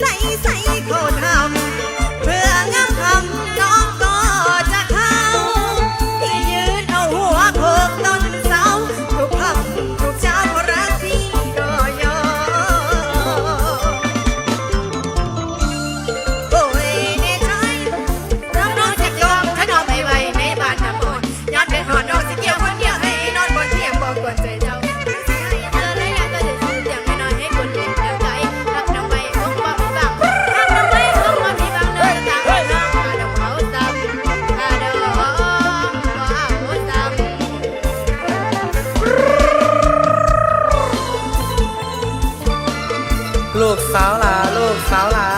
ใส่ใส่เขาทำเพื่องามคำน้องก็จะเข้า ที่ยืนเอาหัวโขกต้นเสาทุกคำทุกเจ้ารักที่ก็ยโอ้ยในใจรับน้องจากยอมถ้านอนไม่ไวในบ้านน้ำมนย้อนเปหอนอกเกี่ยวคนเดียวให้นอนบนเตียงบอกนใจเจ้า ลูกสาวลาลูกสาวลา